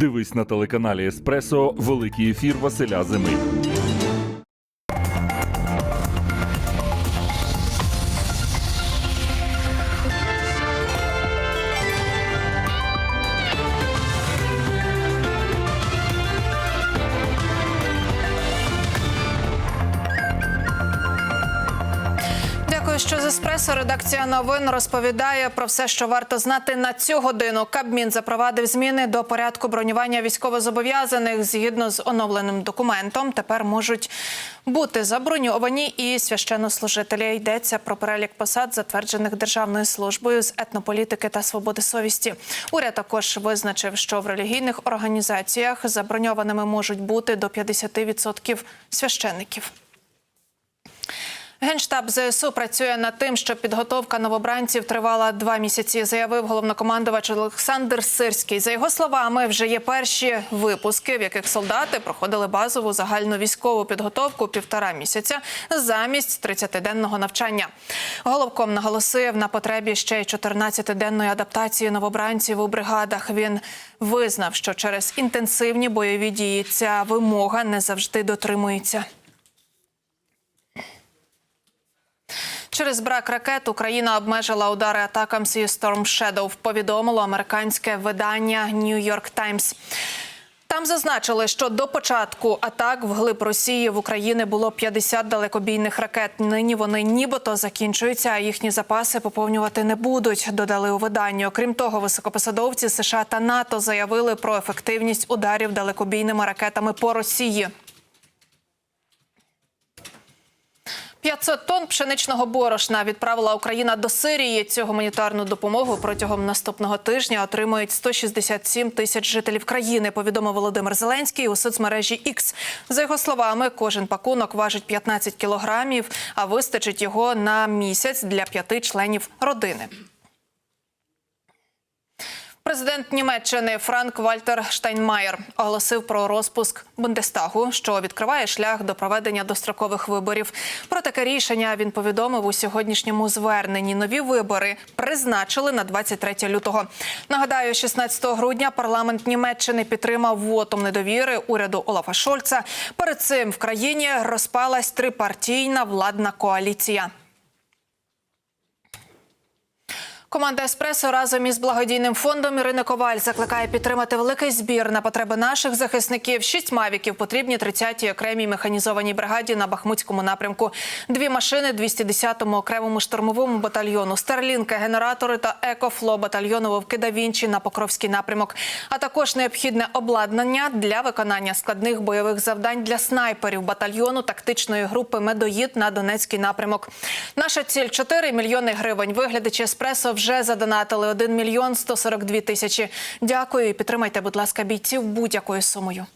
Дивись на телеканалі Еспресо Великий ефір Василя Зими. Що з еспресо. Редакція новин розповідає про все, що варто знати на цю годину. Кабмін запровадив зміни до порядку бронювання військовозобов'язаних згідно з оновленим документом. Тепер можуть бути заброньовані і священнослужителі. Йдеться про перелік посад, затверджених державною службою з етнополітики та свободи совісті. Уряд також визначив, що в релігійних організаціях заброньованими можуть бути до 50% священників. Генштаб ЗСУ працює над тим, щоб підготовка новобранців тривала два місяці. Заявив головнокомандувач Олександр Сирський. За його словами, вже є перші випуски, в яких солдати проходили базову загальну військову підготовку півтора місяця замість 30-денного навчання. Головком наголосив на потребі ще й 14-денної адаптації новобранців у бригадах. Він визнав, що через інтенсивні бойові дії ця вимога не завжди дотримується. Через брак ракет Україна обмежила удари атакам зі Storm Shadow, повідомило американське видання New York Times. Там зазначили, що до початку атак вглиб Росії в Україні було 50 далекобійних ракет. Нині вони нібито закінчуються, а їхні запаси поповнювати не будуть. Додали у виданні. Окрім того, високопосадовці США та НАТО заявили про ефективність ударів далекобійними ракетами по Росії. 500 тонн пшеничного борошна відправила Україна до Сирії. Цю гуманітарну допомогу протягом наступного тижня отримують 167 тисяч жителів країни. Повідомив Володимир Зеленський у соцмережі X. За його словами, кожен пакунок важить 15 кілограмів, а вистачить його на місяць для п'яти членів родини. Президент Німеччини Франк Вальтер Штайнмаєр оголосив про розпуск Бундестагу, що відкриває шлях до проведення дострокових виборів. Про таке рішення він повідомив у сьогоднішньому зверненні. Нові вибори призначили на 23 лютого. Нагадаю, 16 грудня парламент Німеччини підтримав вотом недовіри уряду Олафа Шольца. Перед цим в країні розпалась трипартійна владна коаліція. Команда Еспресо разом із благодійним фондом Ірини Коваль закликає підтримати великий збір на потреби наших захисників. Шість мавіків потрібні 30-й окремій механізованій бригаді на Бахмутському напрямку. Дві машини 210-му окремому штурмовому батальйону, старлінки, генератори та екофло батальйону Вовки да Вінчі на Покровський напрямок. А також необхідне обладнання для виконання складних бойових завдань для снайперів батальйону тактичної групи Медоїд на Донецький напрямок. Наша ціль 4 мільйони гривень. Виглядачі еспресо вже задонатили 1 мільйон 142 тисячі. Дякую і підтримайте, будь ласка, бійців будь-якою сумою.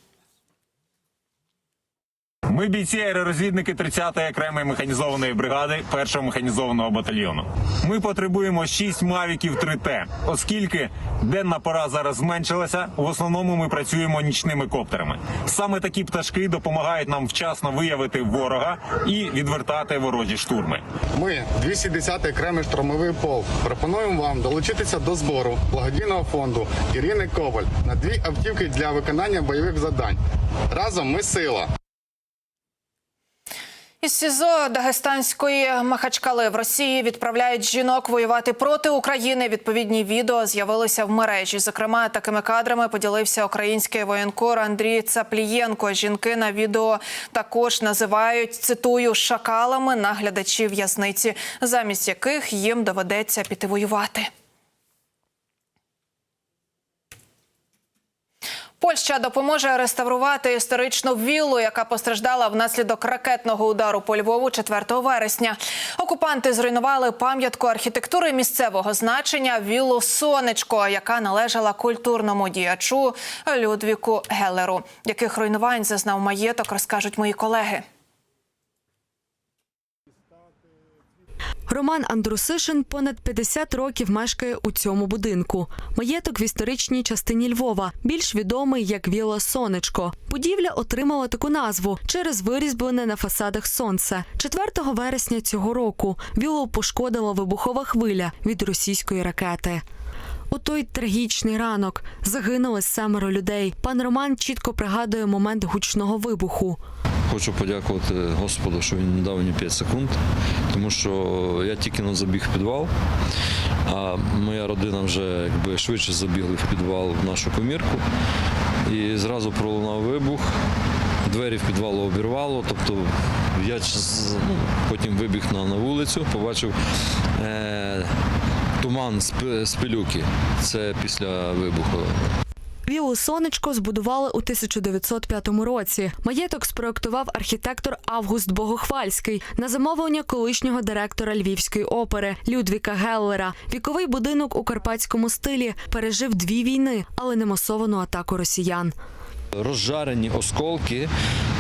Ми бійці аеророзвідники 30-ї окремої механізованої бригади 1-го механізованого батальйону. Ми потребуємо 6 мавіків 3Т, оскільки денна пора зараз зменшилася. В основному ми працюємо нічними коптерами. Саме такі пташки допомагають нам вчасно виявити ворога і відвертати ворожі штурми. Ми, 210-й окремий штурмовий полк, пропонуємо вам долучитися до збору благодійного фонду Ірини Коваль на дві автівки для виконання бойових завдань. Разом ми сила. Із СІЗО Дагестанської Махачкали в Росії відправляють жінок воювати проти України. Відповідні відео з'явилися в мережі. Зокрема, такими кадрами поділився український воєнкор Андрій Цаплієнко. Жінки на відео також називають цитую шакалами наглядачі в'язниці, замість яких їм доведеться піти воювати. Польща допоможе реставрувати історичну віллу, яка постраждала внаслідок ракетного удару по Львову 4 вересня. Окупанти зруйнували пам'ятку архітектури місцевого значення віллу Сонечко, яка належала культурному діячу Людвіку Гелеру. Яких руйнувань зазнав маєток, розкажуть мої колеги. Роман Андрусишин понад 50 років мешкає у цьому будинку. Маєток в історичній частині Львова, більш відомий як Віла Сонечко. Будівля отримала таку назву через вирізблене на фасадах сонце. 4 вересня цього року вілу пошкодила вибухова хвиля від російської ракети. У той трагічний ранок загинули семеро людей. Пан Роман чітко пригадує момент гучного вибуху. Хочу подякувати Господу, що він не дав мені 5 секунд, тому що я тільки но забіг в підвал, а моя родина вже якби швидше забігли в підвал в нашу комірку. І зразу пролунав вибух, двері в підвалу обірвало. Тобто я ну, потім вибіг на, на вулицю, побачив е, туман з пилюки. Це після вибуху. Вілу сонечко збудували у 1905 році. Маєток спроектував архітектор Август Богохвальський на замовлення колишнього директора Львівської опери Людвіка Геллера. Віковий будинок у карпатському стилі пережив дві війни, але не масовану атаку росіян. Розжарені осколки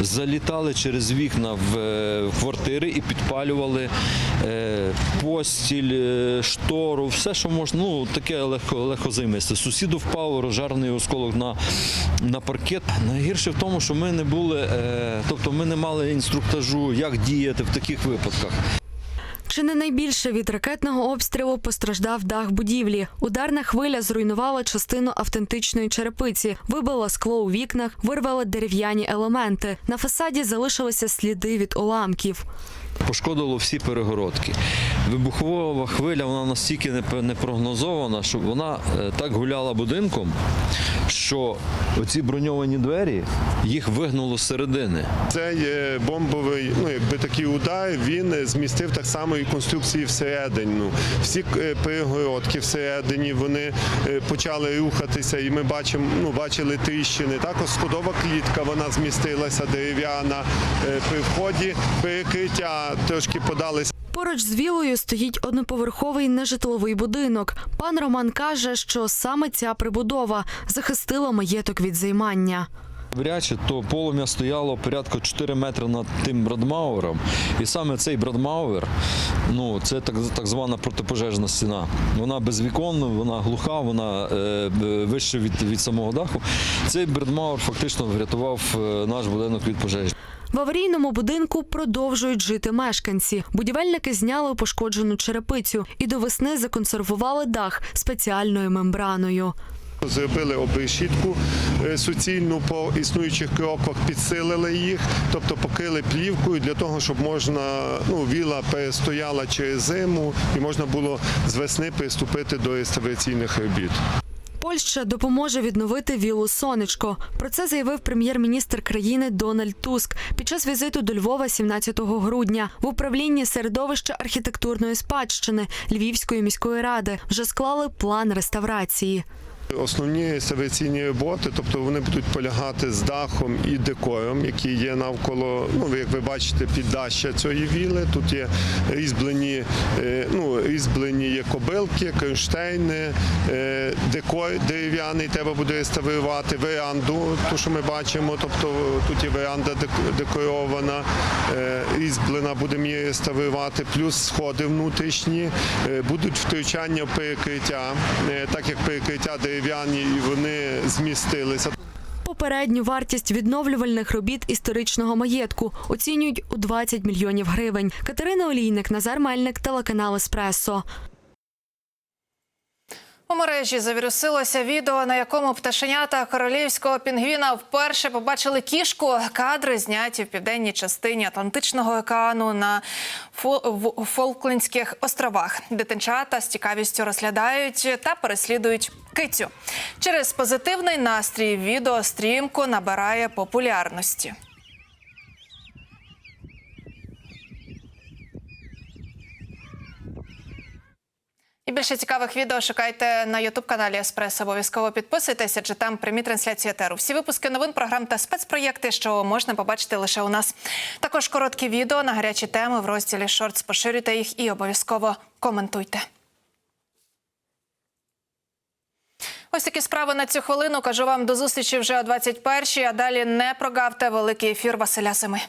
залітали через вікна в, е, квартири і підпалювали е, постіль, е, штору, все, що можна. Ну таке легко легкозаймисте. Сусіду впав розжарений осколок на, на паркет. Найгірше в тому, що ми не були, тобто ми не мали інструктажу, як діяти в таких випадках. Чи не найбільше від ракетного обстрілу постраждав дах будівлі? Ударна хвиля зруйнувала частину автентичної черепиці, вибила скло у вікнах, вирвала дерев'яні елементи. На фасаді залишилися сліди від уламків. пошкодило всі перегородки. Вибухова хвиля вона настільки не- непрогнозована, що вона е, так гуляла будинком, що оці броньовані двері їх вигнуло з середини. Цей бомбовий, ну якби такий удар, він змістив так само і конструкції всередині. Ну, Всі е, перегородки всередині вони е, почали рухатися, і ми бачимо, ну бачили тріщини. Також сходова клітка вона змістилася дерев'яна. Е, При вході перекриття трошки подалися. Поруч з вілою стоїть одноповерховий нежитловий будинок. Пан Роман каже, що саме ця прибудова захистила маєток від займання. Вряче, то полум'я стояло порядку 4 метри над тим брадмауером. І саме цей брадмауер, ну це так, так звана протипожежна стіна. Вона безвіконна, вона глуха, вона е, вище від, від самого даху. Цей брадмауер фактично врятував е, наш будинок від пожежі. В аварійному будинку продовжують жити мешканці. Будівельники зняли пошкоджену черепицю і до весни законсервували дах спеціальною мембраною. Зробили обрешітку е, суцільну по існуючих кроках, підсилили їх, тобто покрили плівкою для того, щоб можна ну віла перестояла через зиму і можна було з весни приступити до реставраційних робіт. Польща допоможе відновити вілу сонечко. Про це заявив прем'єр-міністр країни Дональд Туск під час візиту до Львова 17 грудня. В управлінні середовища архітектурної спадщини Львівської міської ради вже склали план реставрації. Основні реставраційні роботи, тобто вони будуть полягати з дахом і декором, які є навколо. Ну, як ви бачите, піддаща цієї віли. Тут є різьблені, е, ну, різьблені є кобилки, кронштейни, е, декор дерев'яний треба буде реставрувати, веранду, ту, що ми бачимо. Тобто тут є веранда декорована, е, різьблена, будемо її реставрувати, плюс сходи внутрішні, будуть втручання в перекриття, так як перекриття дерев'яні і вони змістилися. Попередню вартість відновлювальних робіт історичного маєтку оцінюють у 20 мільйонів гривень. Катерина Олійник, Назар Мельник, телеканал Еспресо. У мережі завірусилося відео, на якому пташенята королівського пінгвіна вперше побачили кішку. Кадри зняті в південній частині Атлантичного океану на Фолклендських островах. Дитинчата з цікавістю розглядають та переслідують кицю. Через позитивний настрій відео стрімко набирає популярності. І більше цікавих відео шукайте на ютуб каналі Еспрес. Обов'язково підписуйтесь, адже там прямі трансляції етеру. Всі випуски новин, програм та спецпроєкти, що можна побачити лише у нас. Також короткі відео на гарячі теми в розділі Шортс. Поширюйте їх і обов'язково коментуйте. Ось такі справи на цю хвилину. Кажу вам до зустрічі вже о 21-й, А далі не прогавте великий ефір Василя Сими.